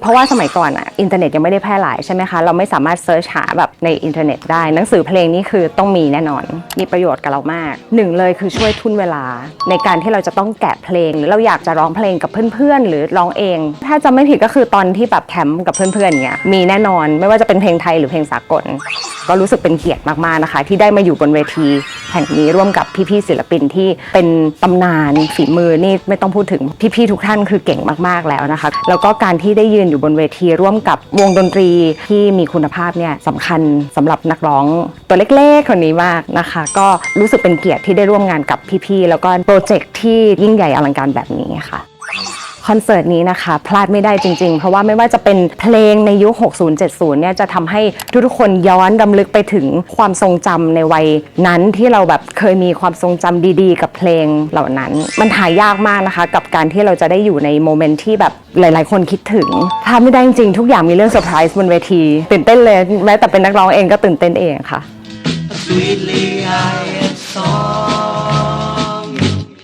เพราะว่าสมัยก่อนอะอินเทอร์เน็ตยังไม่ได้แพร่หลายใช่ไหมคะ เราไม่สามารถเซิร์ชหาแบบในอินเทอร์เน็ตได้หนังสือเพลงนี่คือต้องมีแน่นอน มีประโยชน์กับเรามากหนึ่งเลยคือช่วยทุนเวลา ในการที่เราจะต้องแกะเพลง หรือเราอยากจะร้องเพลงกับเพื่อนๆ หรือร้องเอง ถ้าจะไม่ผิดก็คือตอนที่แบบแคมป์กับเพื่อนๆเนี้ยมีแน่นอนไม่ว่าจะเป็นเพลงไทยหรือเพลงสากล ก็รู้สึกเป็นเกียรติมากๆนะคะ ที่ได้มาอยู่บนเวทีแห่งนี้ร่วมกับพี่ๆศิลปินที่เป็นตำนานฝีมือนี่ไม่ต้องพูดถึงพี่ๆทุกท่านคือเก่งมากๆแล้วนะคะ แล้วก็การที่ได้ยืนอยู่บนเวทีร่วมกับวงดนตรีที่มีคุณภาพเนี่ยสำคัญสำหรับนักร้องตัวเล็กๆคนนี้มากนะคะ ก็รู้สึกเป็นเกียรติที่ได้ร่วมงานกับพี่ๆแล้วก็โปรเจกต์ที่ยิ่งใหญ่อลังการแบบนี้ค่ะ อนเสิร์ตนี้นะคะ พลาดไม่ได้จริง ๆ เพราะว่าไม่ว่าจะเป็นเพลงในยุค 60-70 เนี่ยจะทำให้ทุกๆคนย้อนรำลึกไปถึงความทรงจำในวัยนั้นที่เราแบบเคยมีความทรงจำดีๆ กับเพลงเหล่านั้น มันหายากมากนะคะ กับการที่เราจะได้อยู่ในโมเมนต์ที่แบบหลาย ๆ คนคิดถึงพลาดไม่ได้จริงๆทุกอย่างมีเรื่องเซอร์ไพรส์บนเวทีตื่นเต้นเลยแม้แต่เป็นนักร้องเองก็ตื่นเต้นเองค่ะ Sweetly I